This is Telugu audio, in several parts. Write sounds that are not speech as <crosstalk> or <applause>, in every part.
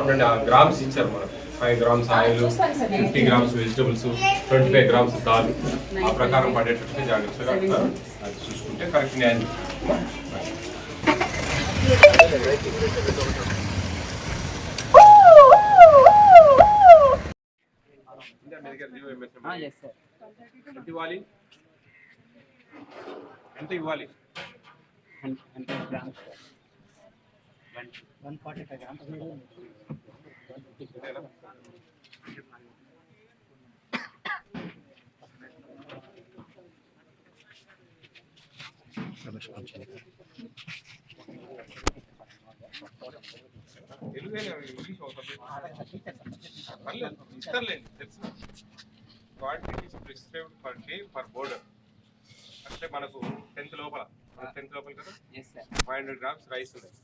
ఉండండి ఆ గ్రామ్స్ ఇచ్చారు మనకు. Five grams oil fifty grams vegetables twenty five grams dal. ఆ ప్రకారం పడేటట్టుగా జాగ్రత్తగా అది చూసుకుంటే కరెక్ట్ న్యాయం. ఎంత ఇవ్వాలి? ఎంత ఇవ్వాలి? అంతేనా? తెలుగేనా? ఇంగ్లీష్ ఇస్తారులేండి, తెలుసు. Is prescribed per day per border. అంటే మనకు టెన్త్ లోపల. టెన్త్ లోపల కదా? ఫైవ్ హండ్రెడ్ గ్రామ్స్ రైస్ ఉన్నాయి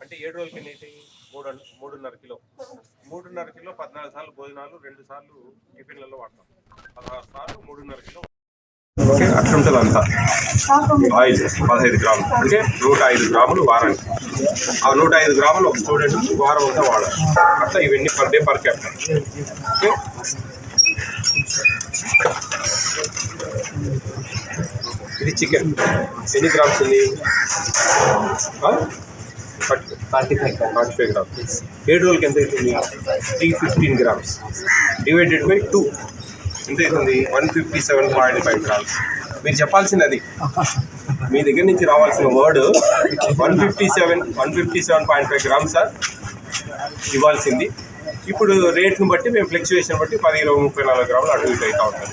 అంటే ఏడు రోజులకి ఎన్ని అవుతాయి మూడు మూడున్నర కిలో. మూడున్నర కిలో పద్నాలుగు సార్లు భోజనాలు రెండు సార్లు టిఫిన్లలో వాడతాం. పదహారు సార్లు మూడున్నర కిలో. అట్లా ఉంటుంది అంతా. ఆయిల్ పదహైదు గ్రాములు. అంటే నూట ఐదు గ్రాములు వారానికి. ఆ నూట ఐదు గ్రాములు ఒక స్టూడెంట్ వారం అంతా వాడాలి. అట్లా ఇవన్నీ per day per capital okay? ఇది చికెన్ ఎన్ని గ్రామ్స్ ఉంది? Forty five forty five grams ఏడు రోజులకి ఎంత అవుతుంది? Three fifteen grams divided by two ఎంత అవుతుంది? One fifty seven point five grams మీరు చెప్పాల్సింది అది మీ దగ్గర నుంచి రావాల్సిన word one fifty seven one fifty seven point five grams sir ఇవ్వాల్సింది. ఇప్పుడు రేట్ను బట్టి మేము ఫ్లెక్చువేషన్ బట్టి పది ఇరవై ముప్పై నాలుగు గ్రాములు అటు ఇటు అవుతా ఉంటుంది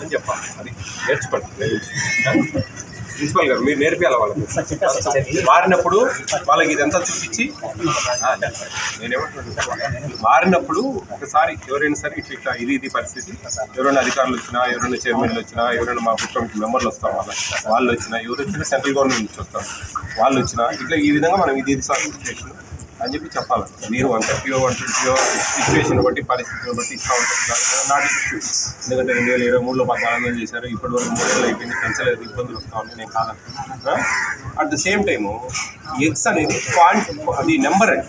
అని చెప్పాలి. అది నేర్చుకోండి. ప్రిన్సిపల్ గారు మీరు నేర్పించాలి వాళ్ళకి? మారినప్పుడు వాళ్ళకి ఇదంతా చూపించి నేనేమంటున్నాను మారినప్పుడు ఒకసారి ఎవరైనా సరే ఇట్లా ఇట్లా ఇది ఇది పరిస్థితి. ఎవరైనా అధికారులు వచ్చినా ఎవరైనా చైర్మన్లు వచ్చినా ఎవరైనా మా కుటుంబ మెంబర్లు వస్తాం వాళ్ళ వాళ్ళు వచ్చినా ఎవరు వచ్చినా సెంట్రల్ గవర్నమెంట్ నుంచి వస్తాం. వాళ్ళు వచ్చినా ఇట్లా ఈ విధంగా మనం ఇది ఇది సార్ అని చెప్పి చెప్పాలి. మీరు వన్ థర్టీయో వన్ ట్వంటీయో సిచ్యువేషన్ బట్టి పరిస్థితులను బట్టి ఇస్తూ ఉంటారు నాట్ ఇష్యూ ఎందుకంటే రెండు వేల ఇరవై మూడులో పద్నాలుగు వందలు చేశారు ఇప్పటి వరకు మూడేళ్ళు అయిపోయింది పెంచలేదు ఇబ్బందులు వస్తూ ఉన్నాయి నేను కాదు at the same time eggs అనేది క్వాంటి అది నెంబర్ అండి.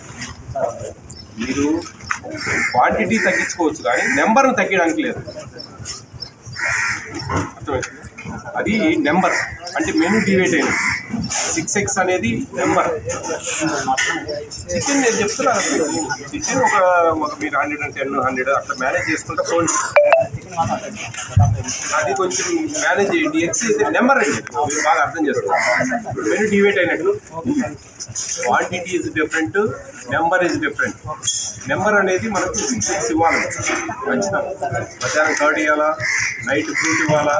మీరు క్వాంటిటీ తగ్గించుకోవచ్చు కానీ నెంబర్ను తగ్గడానికి లేదు. అర్థమవుతుంది అది నెంబర్. అంటే మెను డివైడ్ అయినది సిక్స్ ఎక్స్ అనేది నెంబర్. చికెన్ నేను చెప్తున్నాను చికెన్ ఒక ఒక మీరు హండ్రెడ్ అండ్ టెన్ హండ్రెడ్ అట్లా మేనేజ్ చేసుకుంటే ఫోన్ అది కొంచెం మేనేజ్ చేయండి. ఎక్స్ అయితే నెంబర్ అండి. మీరు బాగా అర్థం చేసుకోండి మెను డివైడ్ అయినట్టు. Quantity is different number is different number అనేది మనకు సిక్స్ ఎక్స్ ఇవ్వాలి. మంచిదా? మధ్యాహ్నం థర్డ్ ఇవ్వాలా? నైట్ ఫ్రూట్ ఇవ్వాలా?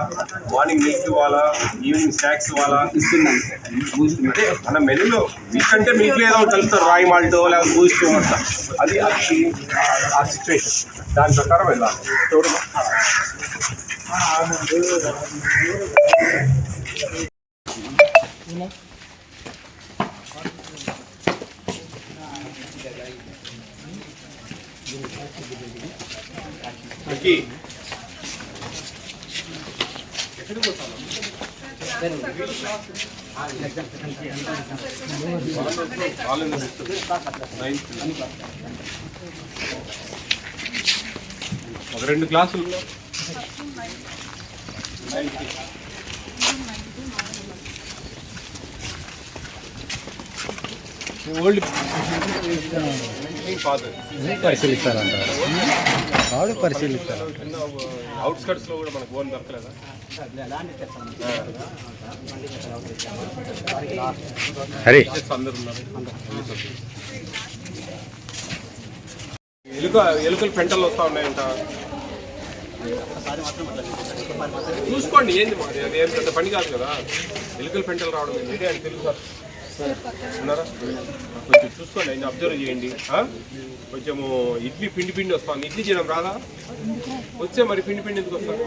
మార్నింగ్ మిల్క్ ఇవ్వాలా? ఈవినింగ్ స్నాక్స్ ఇవ్వాలా? ఇస్తున్నాను. అంటే మన మెనూలో మీకంటే మీకు ఏదో ఒకటి కలుపుతారు రాయి మాల్ట్ లేకపోతే బూస్ట్ అట్లా అది అది ఆ సిచ్యువేషన్ దాని ప్రకారం వెళ్ళాలి. చూడమా ఎక్కడికి పోతాను ఒక రెండు గ్లాసులు. ఓల్డ్ పరిశీలిస్తారంటారు. ఆవిడ పరిశీలిస్తారు. అవుట్స్కట్స్లో కూడా మనకు ఓన్ దొరకలేదా? హరి. ఎలుక ఎలుకలు పెంటలు వస్తా ఉన్నాయంట. చూసుకోండి ఏంది మరి? అది ఏం పెద్ద పని కాదు కదా. ఎలుకలు పెంటలు రావడం ఏంటి అని తెలుసు సార్. ఉన్నారా? కొంచెం చూసుకోండి ఆయన అబ్జర్వ్ చేయండి? కొంచెము ఇడ్లీ పిండి పిండి వస్తాను ఇడ్లీ చేయడం రాదా? వచ్చే మరి పిండి పిండి ఎందుకు వస్తాను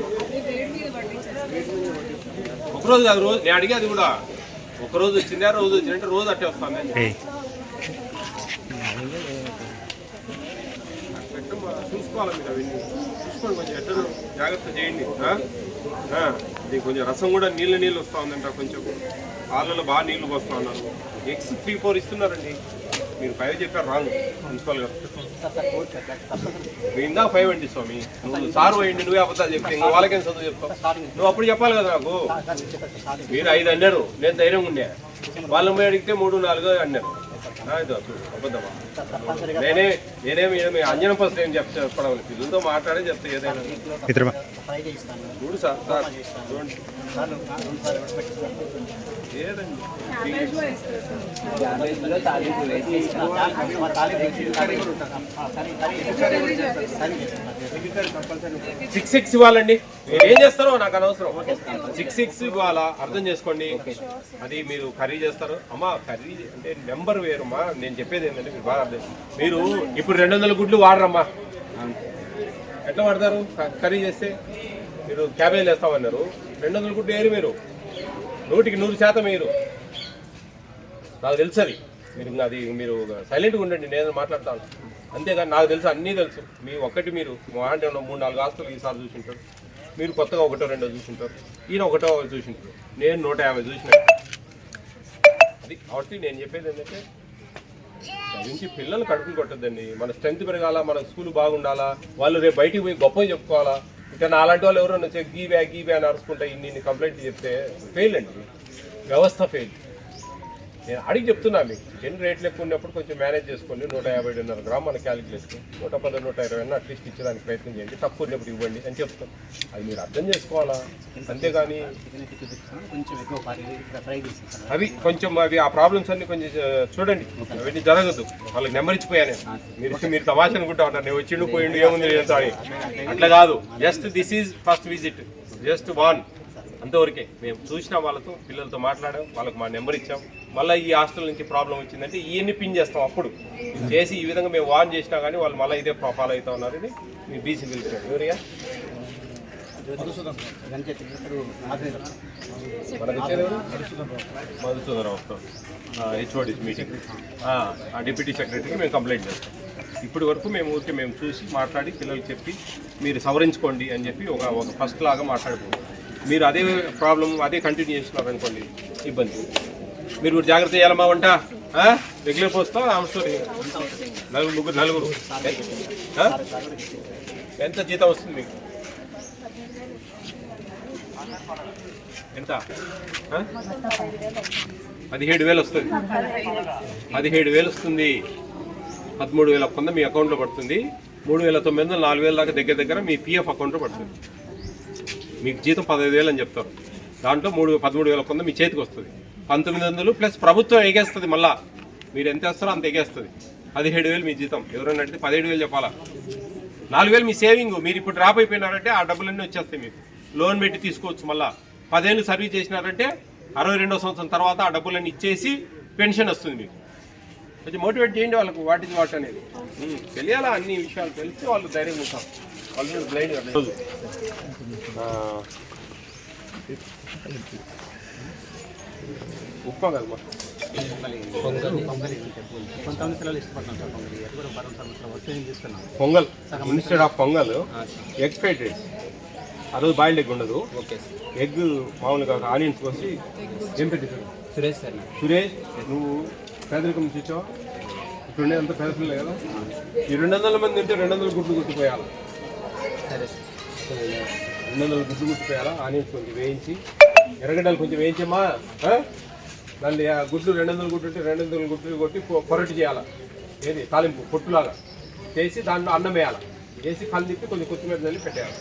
ఒకరోజు కాదు రోజు నేను అడిగేది కూడా. ఒక రోజు వచ్చిందా రోజు వచ్చిందంటే రోజు అట్టే వస్తాను నేను చూసుకోవాలి మీరు అవన్నీ. చూసుకోండి కొంచెం ఎట్టరు జాగ్రత్త చేయండి. కొంచెం రసం కూడా నీళ్ళు నీళ్ళు వస్తూ ఉందంట కొంచెం. పాలలో బాగా నీళ్ళు పోస్తా ఉన్నారు ఎక్స్ త్రీ ఫోర్ ఇస్తున్నారండి మీరు ఫైవ్ చెప్పారు రాంగ్ ప్రిన్సిపల్ గారు మీ ఇందా ఫైవ్ అండి స్వామి నువ్వు సారు అయ్యండి నువ్వే అబద్ధాలు చెప్తే ఇంకా వాళ్ళకేం చదువు చెప్తావు నువ్వు అప్పుడు చెప్పాలి కదా నాకు మీరు ఐదు అన్నారు నేను ధైర్యంగా ఉండే వాళ్ళని పోయి అడిగితే మూడు నాలుగు అన్నారు నేనే నేనేమి అంజనం ఫస్ట్ ఏం చెప్ చెప్పడం. పిల్లలతో మాట్లాడే చెప్తా ఏదైనా చూడు సార్ సార్ చూడండి సిక్స్ సిక్స్ ఇవ్వాలండి. మీరు ఏం చేస్తారో నాకు అనవసరం. సిక్స్ సిక్స్ ఇవ్వాలా? అర్థం చేసుకోండి. అది మీరు కర్రీ చేస్తారు? అమ్మా కర్రీ అంటే నెంబర్ వేరమ్మా నేను చెప్పేది ఏంటంటే మీరు బాగా అర్థం మీరు ఇప్పుడు రెండు వందల గుడ్లు వాడరమ్మా. ఎట్లా వాడతారు? కర్రీ చేస్తే? మీరు క్యాబేజ్ వేస్తామన్నారు. రెండు వందల గుడ్లు వేరు మీరు. నూటికి నూరు శాతం మీరు నాకు తెలుసు అది. మీరు నాది మీరు సైలెంట్గా ఉండండి నేను మాట్లాడతాను. అంతేగాని నాకు తెలుసు అన్నీ తెలుసు. మీ ఒక్కటి మీరు మా అంటే ఉన్న మూడు నాలుగు ఆస్తులు ఈసారి చూసింటారు. మీరు కొత్తగా ఒకటో రెండో చూసింటారు. ఈయన ఒకటో చూసింటారు. నేను నూట యాభై చూసిన. అది కాబట్టి నేను చెప్పేది ఏంటంటే చదివించి పిల్లలు కడుపులు కొట్టద్దండి. మన స్ట్రెంత్ పెరగాల మన స్కూల్ బాగుండాలా వాళ్ళు రేపు బయటికి పోయి గొప్ప చెప్పుకోవాలా ఇక నా అలాంటి వాళ్ళు ఎవరైనా వచ్చి గీ బ్యా గీ బ్యా అని అరుచుకుంటా ఇన్ని కంప్లైంట్ చెప్తే ఫెయిల్ అండి. వ్యవస్థ ఫెయిల్ నేను అడిగి చెప్తున్నా మీకు. ఎన్ని రేట్లు ఎక్కువ ఉన్నప్పుడు కొంచెం మేనేజ్ చేసుకోండి. నూట యాభై రెండున్నర గ్రామ్ మన క్యాలిక్యులేషన్ నూట పది నూట ఇరవై అన్న అట్లీస్ట్ ఇచ్చేదానికి ప్రయత్నం చేయండి. తక్కువ ఉన్నప్పుడు ఇవ్వండి అని చెప్తాను అది మీరు అర్థం చేసుకోవాలా? అంతేగాని అవి కొంచెం అవి ఆ ప్రాబ్లమ్స్ అన్ని కొంచెం చూడండి. అవన్నీ జరగదు. వాళ్ళకి నెంబర్ ఇచ్చిపోయాను మీరు మీరు తమాషా అనుకుంటా ఉన్నారు. నేను వచ్చిండు పోయిండు ఏముంది అట్లా కాదు. Just this is first visit just one అంతవరకే మేము చూసిన వాళ్ళతో పిల్లలతో మాట్లాడాం వాళ్ళకి మా నెంబర్ ఇచ్చాం. మళ్ళీ ఈ హాస్టల్ నుంచి ప్రాబ్లం వచ్చిందంటే ఇవన్నీ పిన్ చేస్తాం అప్పుడు. చేసి ఈ విధంగా మేము వార్న్ చేసినా కానీ వాళ్ళు మళ్ళీ ఇదే ఫాలో అవుతా ఉన్నారని మీ బీసీ పిలిచారు. ఎవరియా మనకు హెచ్ఓడి మీటింగ్ ఆ డిప్యూటీ సెక్రటరీకి మేము కంప్లైంట్ చేస్తాం. ఇప్పటి వరకు మేము ఊరికే మేము చూసి మాట్లాడి పిల్లలు చెప్పి మీరు సవరించుకోండి అని చెప్పి ఒక ఒక ఫస్ట్ లాగా మాట్లాడుకుంటాం మీరు అదే ప్రాబ్లం అదే కంటిన్యూ చేస్తున్నారు అనుకోండి ఇబ్బంది. మీరు జాగ్రత్త చేయాలమ్మా వంట? రెగ్యులర్ పోస్తాం ఆమెస్టోరీ నలుగురు ముగ్గురు నలుగురు. ఎంత జీతం వస్తుంది మీకు? ఎంత? పదిహేడు వేలు వస్తుంది. పదిహేడు వేలు వస్తుంది. పదమూడు వేల కొంత మీ అకౌంట్లో పడుతుంది. మూడు వేల తొమ్మిది వందలు నాలుగు వేల దాకా దగ్గర దగ్గర మీ పిఎఫ్ అకౌంట్లో పడుతుంది. మీకు జీతం పదహైదు వేలు అని చెప్తారు. దాంట్లో మూడు పదమూడు వేల కొంత మీ చేతికి వస్తుంది. పంతొమ్మిది వందలు ప్లస్ ప్రభుత్వం ఎగేస్తుంది మళ్ళా. మీరు ఎంత వేస్తారో అంత ఎగేస్తుంది. పదిహేడు వేలు మీ జీతం. ఎవరైనా అడిగితే పదిహేడు వేలు చెప్పాలా? నాలుగు వేలు మీ సేవింగ్. మీరు ఇప్పుడు డ్రాప్ అయిపోయినారంటే ఆ డబ్బులన్నీ వచ్చేస్తాయి మీకు. లోన్ పెట్టి తీసుకోవచ్చు మళ్ళా. పదేళ్ళు సర్వీస్ చేసినారంటే అరవై రెండో సంవత్సరం తర్వాత ఆ డబ్బులన్నీ ఇచ్చేసి పెన్షన్ వస్తుంది మీకు. కొంచెం మోటివేట్ చేయండి వాళ్ళకు. వాట్ ఇస్ వాట్ అనేది. తెలియాలా అన్ని విషయాలు? తెలిసి వాళ్ళు ధైర్యం ఉంటారు ఉప్మా కదమ్మా పొంగలి instead of pongal egg fried rice. ఆ రోజు బాయిల్డ్ ఎగ్ ఉండదు. ఓకే ఎగ్ మామూలుగా ఆనియన్స్ కోసి ఏం సురేష్ సార్ సురేష్ నువ్వు పేదరికం నుంచి వచ్చావా? ఇప్పుడు ఉండేదంతా పేదరికలే కదా. ఈ రెండు వందల మంది ఉంటే రెండు వందల గుడ్లు గుర్తుపోయాలి. రెండు వందలు గుడ్లు గుర్తుపోయాలా ఆనియన్స్ కొంచెం వేయించి. ఎర్రగడ్డలు కొంచెం వేయించమ్మా. దాన్ని ఆ? గుడ్లు రెండు వందలు గుడ్లు ఉంటే రెండు వందల గుడ్లు కొట్టి పొరటి చేయాలా? ఏది? తాలింపు పొట్టులాగా. చేసి దాంట్లో అన్నం వేయాలి? వేసి కళ్ళు తిప్పి కొంచెం కొత్తిమీర చల్లి పెట్టేయాలి?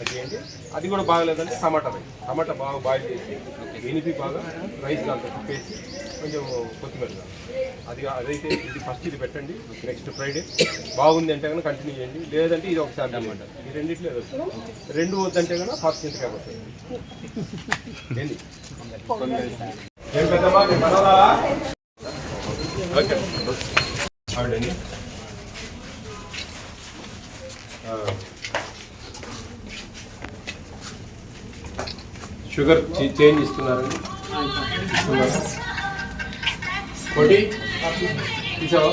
అది ఏంటి? అది కూడా బాగలేదంటే టమాటా టమాటా బాగా బాయిల్ చేసి ఎనిపి బాగా రైస్ దాంట్లో తిప్పేసి కొంచెం కొత్తిమీర. అది అదైతే ఇది ఫస్ట్ ఇది పెట్టండి నెక్స్ట్ ఫ్రైడే బాగుంది అంటే కనుక కంటిన్యూ చేయండి. లేదంటే ఇది ఒకసారి అనమాట ఈ రెండిట్లో ఏదో. రెండు వద్దంటే కనుక ఫస్ట్ ఏంది? ఆవిడండి ఆ. షుగర్ చేంజ్ ఇస్తున్నారండి. కోటి తీసావా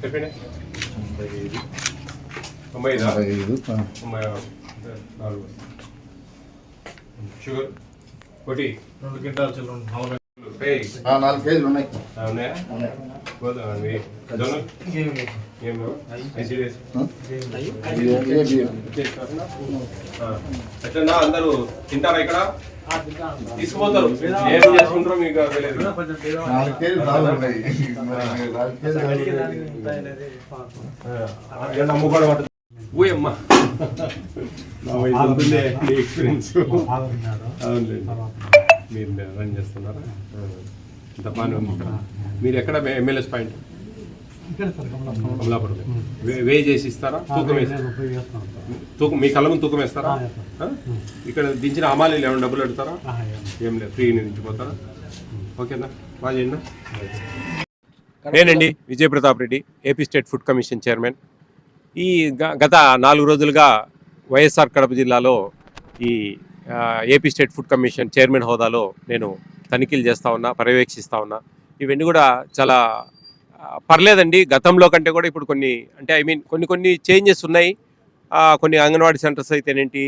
చెప్పండి తొంభై ఐదా ఐదు తొంభై ఆరు. నాలుగు షుగర్ ఒకటి రెండు చిల్లర ఏయ్, నాలుగు కేజీలు ఉన్నాయి. ఎట్లన్నా అందరూ తింటారా ఇక్కడ? తీసుకుపోతారు. ఏం చేసుకుంటారో మీకు తెలియదు. నాలుగు నాలుగు నాలుగు నాలుగు పడుతుంది ఊయమ్మా. నా వయసు అంతుందే నీ ఎక్స్పీరియన్స్ బాగున్నాడు అవునులేండి. మీరు రన్ చేస్తున్నారా? ఇంత బాగానే ఉంది ఇక్కడ. మీరు ఎక్కడ ఎమ్మెల్యేస్ పాయింట్? ఇక్కడ సార్ కమలాపురం. వే- చేసి ఇస్తారా తూకం వేసి. తూకం మీ కళ్ళ ముందు తూకం వేస్తారా? ఇక్కడ దించిన అమాలీలు ఏమైనా డబ్బులు అడుగుతారా? ఆ, ఏ. లేదు. ఫ్రీ దించిపోతారా ఓకేనా? బాగా చేయండి. నేనండి Vijay Pratap Reddy AP state food commission chairman. ఈ గ- గత నాలుగు రోజులుగా వైఎస్ఆర్ కడప జిల్లాలో ఈ AP state food commission chairman హోదాలో నేను తనిఖీలు చేస్తూ ఉన్నా పర్యవేక్షిస్తూ ఉన్నా. ఇవన్నీ కూడా చాలా పర్లేదండి. గతంలో కంటే కూడా ఇప్పుడు కొన్ని అంటే ఐ మీన్ కొన్ని కొన్ని చేంజెస్ ఉన్నాయి. కొన్ని అంగన్వాడీ సెంటర్స్ అయితేనేంటి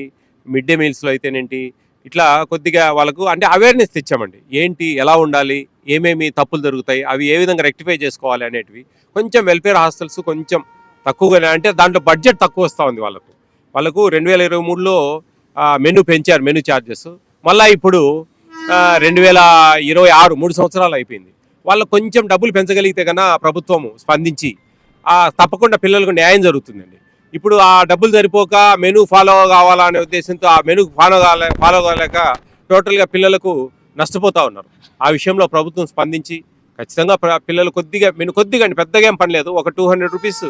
మిడ్ డే మీల్స్లో అయితేనేంటి ఇట్లా కొద్దిగా వాళ్ళకు అంటే అవేర్నెస్ తెచ్చామండి. ఏంటి ఎలా ఉండాలి ఏమేమి తప్పులు జరుగుతాయి అవి ఏ విధంగా రెక్టిఫై చేసుకోవాలి అనేటివి. కొంచెం వెల్ఫేర్ హాస్టల్స్ కొంచెం తక్కువగానే అంటే దాంట్లో బడ్జెట్ తక్కువ వస్తూ ఉంది వాళ్ళకు. వాళ్ళకు రెండు వేల ఇరవై మూడులో మెను పెంచారు మెను ఛార్జెస్ మళ్ళీ ఇప్పుడు రెండు వేల ఇరవై ఆరు మూడు సంవత్సరాలు అయిపోయింది. వాళ్ళు కొంచెం డబ్బులు పెంచగలిగితే కన్నా ప్రభుత్వం స్పందించి తప్పకుండా పిల్లలకు న్యాయం జరుగుతుందండి. ఇప్పుడు ఆ డబ్బులు సరిపోక మెను ఫాలో కావాలా అనే ఉద్దేశంతో ఆ మెను ఫాలో కాలే ఫాలో కాలేక టోటల్గా పిల్లలకు నష్టపోతూ ఉన్నారు. ఆ విషయంలో ప్రభుత్వం స్పందించి ఖచ్చితంగా ప్ర- పిల్లలు కొద్దిగా మెను కొద్దిగా అండి పెద్దగా ఏం పనిలేదు ఒక టూ హండ్రెడ్ రూపీస్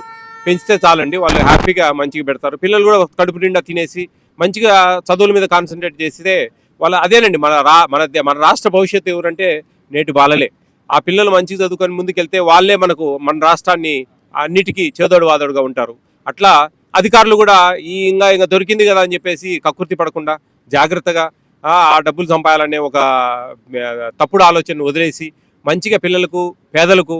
పెంచితే చాలండి. వాళ్ళు హ్యాపీగా మంచిగా పెడతారు. పిల్లలు కూడా కడుపు నిండా తినేసి మంచిగా చదువుల మీద కాన్సన్ట్రేట్ చేస్తే వాళ్ళ అదేనండి మన రా మన మన రాష్ట్ర భవిష్యత్తు ఎవరంటే నేటి బాలలే. ఆ పిల్లలు మంచిగా చదువుకొని ముందుకెళ్తే వాళ్ళే మనకు మన రాష్ట్రాన్ని అన్నిటికీ చేదోడు వాదోడుగా ఉంటారు. అట్లా అధికారులు కూడా ఈ ఇంకా ఇంకా దొరికింది కదా అని చెప్పేసి కకృతి పడకుండా జాగ్రత్తగా ఆ డబ్బులు సంపాయాలనే ఒక తప్పుడు ఆలోచన వదిలేసి మంచిగా పిల్లలకు పేదలకు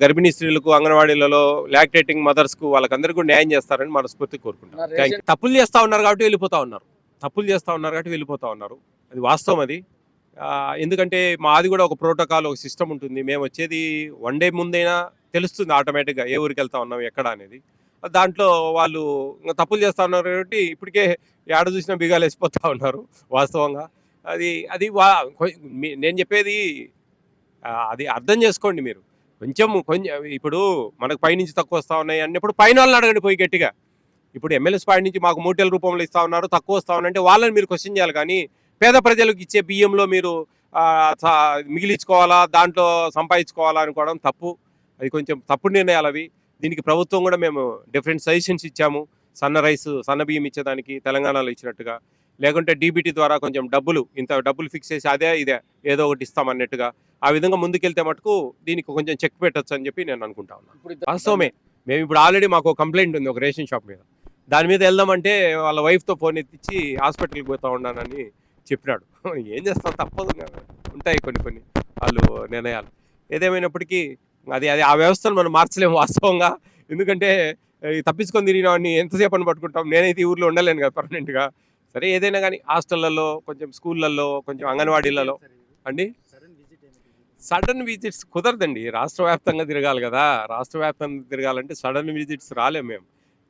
గర్భిణీ స్త్రీలకు అంగన్వాడీలలో లాక్టేటింగ్ మదర్స్కు వాళ్ళకందరికీ కూడా న్యాయం చేస్తారని మనస్ఫూర్తి కోరుకుంటున్నాను. తప్పులు చేస్తూ ఉన్నారు కాబట్టి వెళ్ళిపోతా ఉన్నారు. తప్పులు చేస్తూ ఉన్నారు కాబట్టి వెళ్ళిపోతా ఉన్నారు. అది వాస్తవం అది. ఎందుకంటే మాది కూడా ఒక ప్రోటోకాల్ ఒక సిస్టమ్ ఉంటుంది. మేము వచ్చేది వన్ డే ముందైనా తెలుస్తుంది ఆటోమేటిక్గా ఏ ఊరికి వెళ్తా ఉన్నాం ఎక్కడ అనేది. దాంట్లో వాళ్ళు ఇంకా తప్పులు చేస్తూ ఉన్నారు కాబట్టి ఇప్పటికే ఏడ చూసినా బిగాలు వేసిపోతూ ఉన్నారు వాస్తవంగా. అది అది వా నేను చెప్పేది అది అర్థం చేసుకోండి మీరు. కొంచెం కొంచెం ఇప్పుడు మనకు పైనుంచి తక్కువ వస్తూ ఉన్నాయి అన్నప్పుడు పైన వాళ్ళని అడగండి పోయి గట్టిగా. ఇప్పుడు ఎమ్మెల్యేస్ పాయింట్ నుంచి మాకు మూటల రూపంలో ఇస్తా ఉన్నారు తక్కువ వస్తా ఉన్నారంటే వాళ్ళని మీరు క్వశ్చన్ చేయాలి. కానీ పేద ప్రజలకు ఇచ్చే బియ్యంలో మీరు మిగిలించుకోవాలా దాంట్లో సంపాదించుకోవాలా అనుకోవడం తప్పు. అది కొంచెం తప్పుడు నిర్ణయాలు అవి. దీనికి ప్రభుత్వం కూడా మేము డిఫరెంట్ సజెషన్స్ ఇచ్చాము. సన్న రైస్ సన్న బియ్యం ఇచ్చేదానికి తెలంగాణలో ఇచ్చినట్టుగా. లేకుంటే డీబీటీ ద్వారా కొంచెం డబ్బులు ఇంత డబ్బులు ఫిక్స్ చేసి అదే ఇదే ఏదో ఒకటి ఇస్తామన్నట్టుగా ఆ విధంగా ముందుకెళ్తే మటుకు దీనికి కొంచెం చెక్ పెట్టొచ్చు అని చెప్పి నేను అనుకుంటా ఉన్నాను వాస్తవమే మేము ఇప్పుడు ఆల్రెడీ మాకు కంప్లైంట్ ఉంది ఒక రేషన్ షాప్ మీద. దాని మీద వెళ్దామంటే వాళ్ళ వైఫ్తో ఫోన్ ఎత్తిచ్చి హాస్పిటల్కి పోతా ఉన్నానని చెప్పినాడు. <laughs> ఏం చేస్తాం? తప్పదు. ఉంటాయి కొన్ని కొన్ని వాళ్ళు నిర్ణయాలు. ఏదేమైనప్పటికీ అది అది ఆ వ్యవస్థను మనం మార్చలేము వాస్తవంగా. ఎందుకంటే ఈ తప్పించుకొని తిరిగిన వాడిని ఎంతసేపు అని పట్టుకుంటాం? నేనైతే ఈ ఊర్లో ఉండలేను కదా పర్మనెంట్గా సరే ఏదైనా కానీ హాస్టళ్ళలో కొంచెం స్కూళ్ళల్లో కొంచెం అంగన్వాడీలలో. అండి? సడన్ విజిట్స్ కుదరదండి. రాష్ట్ర వ్యాప్తంగా తిరగాలి కదా. రాష్ట్ర వ్యాప్తంగా తిరగాలంటే సడన్ విజిట్స్ రాలేము మేము.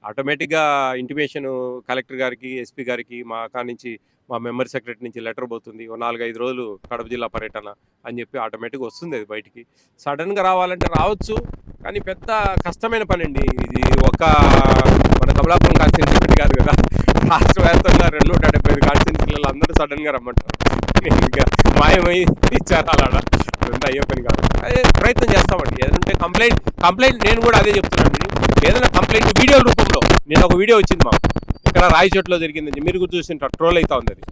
ఆటోమేటిక్గా ఇంటిమేషన్ కలెక్టర్ గారికి ఎస్పీ గారికి మా కాడ నుంచి మా మెంబర్ సెక్రటరీ నుంచి లెటర్ పోతుంది. ఓ నాలుగైదు రోజులు కడప జిల్లా పర్యటన అని చెప్పి ఆటోమేటిక్గా వస్తుంది అది బయటికి. సడన్గా రావాలంటే రావచ్చు. కానీ పెద్ద కష్టమైన పని అండి ఇది ఒక మన కమలాపురం కాన్స్టిట్యూన్సీ కాదు కదా. రాష్ట్ర వ్యాప్తంగా రెండు నూట డెబ్బై ఐదు కాన్స్టిట్యూన్సీలలో అందరూ సడన్గా రమ్మంటారు. మాయమై ఇచ్చారు అలా ఇదంతా అయ్యే పని కాదు. అదే ప్రయత్నం చేస్తామండి ఏదంటే కంప్లైంట్ కంప్లైంట్ నేను కూడా అదే చెప్తున్నాను ఏదైనా కంప్లైంట్ వీడియో రూపంలో నేను ఒక వీడియో వచ్చింది మా ఇక్కడ రాయి చెట్లో జరిగింది మీరు చూసిన చూసింటారు ట్రోల్ అవుతా ఉంది అది.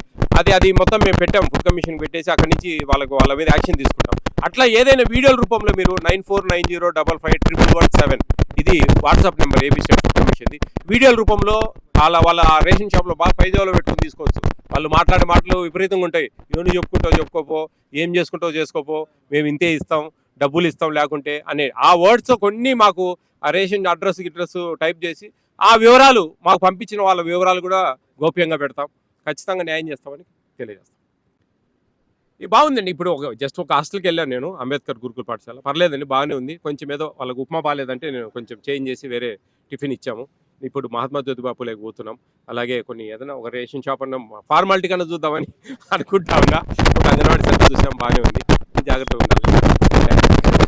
అది అది మొత్తం మేము పెట్టాం ఫుడ్ కమిషన్ పెట్టేసి అక్కడి నుంచి వాళ్ళకు వాళ్ళ మీద యాక్షన్ తీసుకుంటాం. అట్లా ఏదైనా వీడియోల రూపంలో మీరు nine four nine zero double five triple one seven ఇది వాట్సాప్ నెంబర్ ఏబీ ఫుడ్ కమిషన్ది. వీడియోల రూపంలో వాళ్ళ వాళ్ళ రేషన్ షాప్లో బాగా పైజాలో పెట్టుకుని తీసుకోవచ్చు. వాళ్ళు మాట్లాడే మాటలు విపరీతంగా ఉంటాయి. ఏమి చెప్పుకుంటావు చెప్పుకోపో ఏం చేసుకుంటావు చేసుకోపో మేము ఇంతే ఇస్తాం డబ్బులు ఇస్తాం లేకుంటే అనే ఆ వర్డ్స్ కొన్ని మాకు ఆ రేషన్ అడ్రస్ గిడ్రస్ టైప్ చేసి ఆ వివరాలు మాకు పంపించిన వాళ్ళ వివరాలు కూడా గోప్యంగా పెడతాం. ఖచ్చితంగా న్యాయం చేస్తామని తెలియజేస్తాం. ఇది బాగుందండి. ఇప్పుడు ఒక జస్ట్ ఒక హాస్టల్కి వెళ్ళాను నేను అంబేద్కర్ గురుకుల పాఠశాల. పర్లేదండి బాగానే ఉంది. కొంచెం ఏదో వాళ్ళకి ఉప్మా బాగాలేదంటే నేను కొంచెం చేంజ్ చేసి వేరే టిఫిన్ ఇచ్చాము. ఇప్పుడు మహాత్మా జ్యోతిబా పూలేకి పోతున్నాం. అలాగే కొన్ని ఏదైనా ఒక రేషన్ షాప్ అన్న ఫార్మాలిటీ కన్నా చూద్దామని <laughs> అనుకుంటా ఉన్నా. ఒక అంగన్వాడీ సెంటర్ చూసినాం బాగానే ఉంది. జాగ్రత్తగా ఉండాలి.